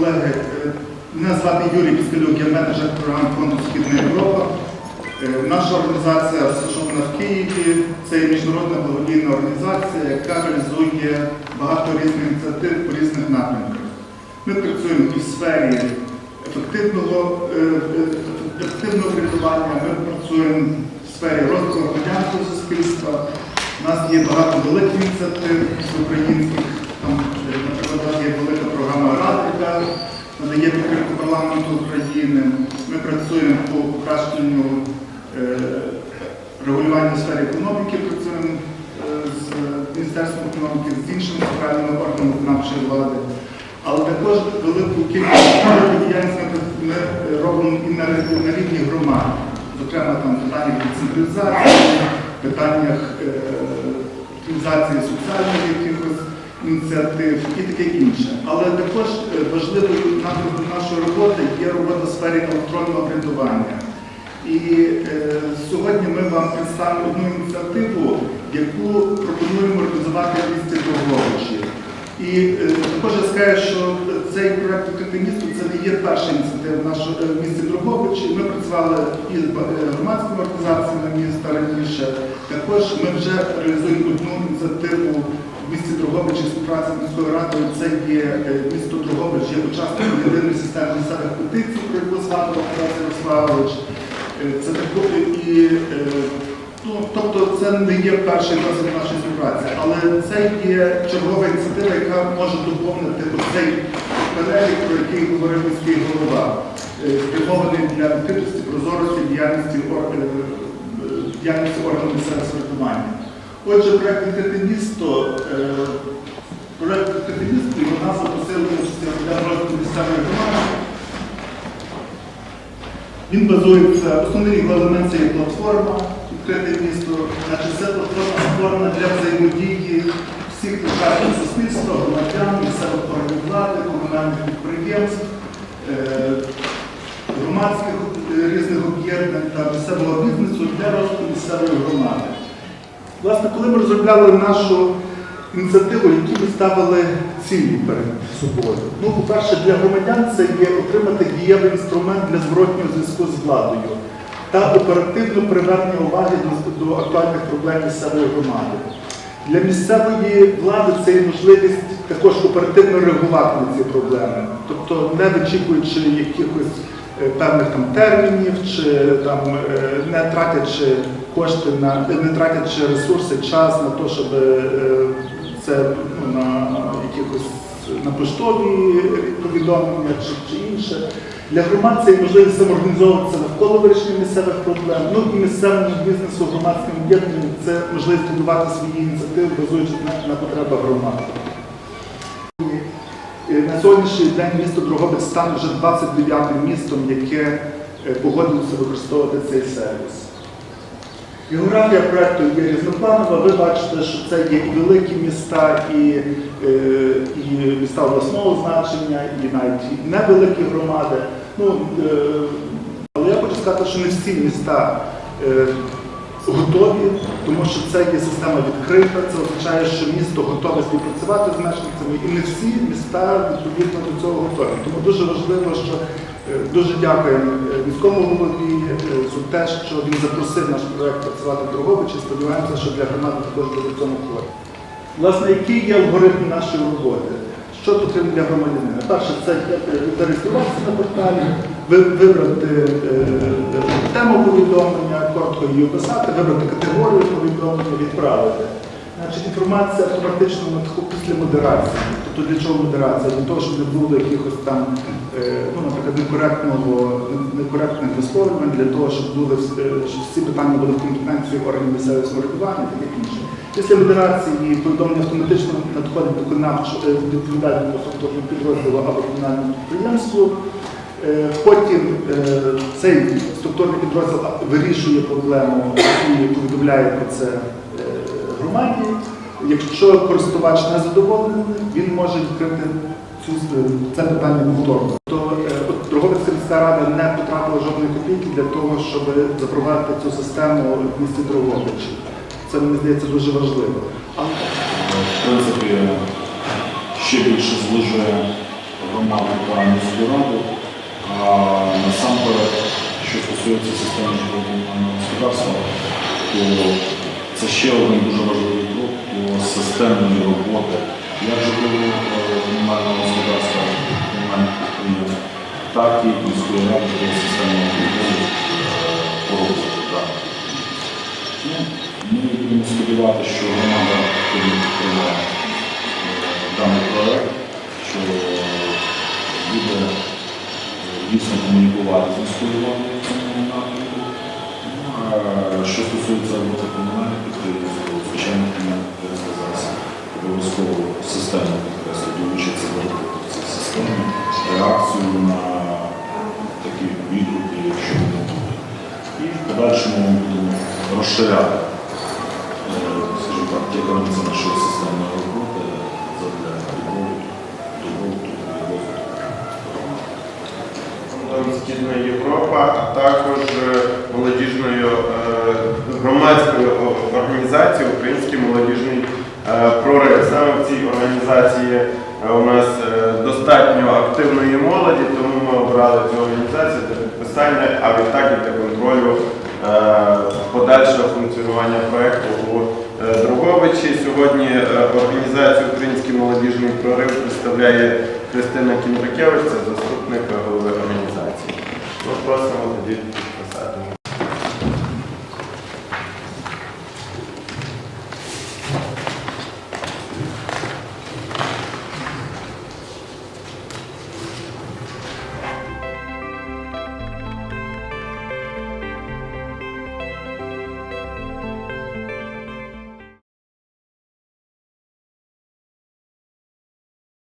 колеги, е, мене звати Юрій Піскалюк, я менеджер програм фонду Східна Європа. Е, Наша організація розташована в Києві. Це міжнародна благодійна організація, яка реалізує багато різних ініціатив по різних напрямках. Ми працюємо і в сфері ефективного, е, ефективного врядування, ми працюємо в сфері розвитку громадянського суспільства. У нас є багато великих ініціатив з українських. Там, наприклад, «Рада», надає підтримку парламенту України. Ми працюємо по покращенню е, регулювання в сфері економіки, працюємо е, з Міністерством економіки, з іншими центральними органами виконавчої влади. Але також велику кількість велику діяльність ми, робимо і на, рівні громад, зокрема там питаннях децентралізації, питаннях е, оптимізації соціальних якихось ініціатив і таке інше. Але також е, важливою напрямком нашої роботи є робота в сфері електронного врядування. І е, сьогодні ми вам представимо одну ініціативу, яку пропонуємо організувати в місті Довговичі. І е, також я скажу, що цей проект «Відкрите місто це не є перша ініціатива в нашому е, місті Дрогобичі. Ми працювали і з ба- е, громадськими організаціями міста раніше. Також ми вже реалізуємо одну ініціативу в місті Дрогобичі в співпраці з міською радою. Це є місто Дрогобич, є учасником єдиної системи місцевих петицій, про яку згадував Тарас Ярославович. Це тако і тобто це не є перший досвід нашої співпраці, але це є чергова ініціатива, яка може доповнити цей перелік, про який говорив міський голова, е, спрямований для відкритості, прозорості діяльності ор- е, діяльності органів місцевого самоврядування. Отже, проект «Відкрите місто, е, проект «Відкрите місто, його назва посилення для розвитку місцевої громади. Він базується, основний його елемент це є платформа, відкрите місто, значить це платформа створена для взаємодії всіх учасників суспільства, громадян, місцевих органів влади, комунальних підприємств, е, громадських е, різних об'єднань та місцевого бізнесу для розвитку місцевої громади. Власне, коли ми розробляли нашу ініціативу, які ми ставили цілі перед собою. Ну, по-перше, для громадян це є отримати дієвий інструмент для зворотнього зв'язку з владою та оперативно привернення уваги до, до актуальних проблем місцевої громади. Для місцевої влади це є можливість також оперативно реагувати на ці проблеми, тобто не вичікуючи якихось е, певних там термінів, чи там е, не тратячи кошти на не тратячи ресурси, час на те, щоб е, це ну, на якихось на поштові повідомлення чи, чи інше. Для громад це є можливість самоорганізовуватися навколо вирішення місцевих проблем. Ну і місцевому бізнесу, громадським об'єднанням це можливість будувати свої ініціативи, базуючись на, на потребах громади. На сьогоднішній день місто Дрогобич стане вже 29-м містом, яке е, погодилося використовувати цей сервіс. Географія проекту є різнопланова. Ви бачите, що це є і великі міста, і, е, і міста обласного значення, і навіть невеликі громади. Ну, е, але я хочу сказати, що не всі міста е, готові, тому що це є система відкрита. Це означає, що місто готове співпрацювати з мешканцями, і не всі міста відповідно до цього готові. Тому дуже важливо, що дуже дякуємо е, міському голові е, за те, що він запросив наш проект працювати в Дрогобичі. Сподіваємося, що для громади також буде в цьому користь. Власне, який є алгоритм нашої роботи? Що потрібно для громадянина? Перше, це е, зареєструватися на порталі, вибрати е, е, тему повідомлення, коротко її описати, вибрати категорію повідомлення, відправити. Значить, інформація автоматично після модерації. Тобто для чого модерація? Для того, щоб не було якихось там, е, ну, наприклад, некоректного, некоректних висловлювань, для того, щоб були е, щоб всі питання були в компетенції органів місцевого самоврядування і таке інше. Після модерації повідомлення автоматично надходить до е, відповідального структурного підрозділу або комунальному підприємству. Потім цей структурний підрозділ вирішує проблему і повідомляє про це е. Якщо користувач не задоволений, він може відкрити цю, це питання повторно. То е, Дрогобицька міська рада не потрапила жодної копійки для того, щоб запровадити цю систему в місті Дрогобичі. Це мені здається дуже важливо. Але в принципі ще більше зближує громади та міську раду. А насамперед, що стосується системи житлово-комунального господарства, то це ще один дуже важливий крок до системної роботи як житлово-комунального господарства, комунальних підприємств, так і міської ради до системного контролю роботі. Ну, Ми будемо сподіватися, що громада підтримає е, даний проект, що буде е, дійсно комунікувати з міською. Що стосується роботи комунальних підприємств, то звичайно підприємства зараз обов'язково системно підкреслю, долучаться до роботи в цій системі, реакцію на такі відгуки, якщо вони будуть. І в подальшому ми будемо розширяти, е, скажімо так, ті границі нашої системної роботи для добробуту, і розвитку. Східна Європа, а також е, молодіжною е, громадською о- організацією Український молодіжний е, прорив. Саме в цій організації е, у нас е, достатньо активної молоді, тому ми обрали цю організацію для підписання, а відтак і для контролю подальшого функціонування проєкту у Дрогобичі. Сьогодні організацію Український молодіжний прорив представляє Христина Кіндрикевич, це заступник голови організації.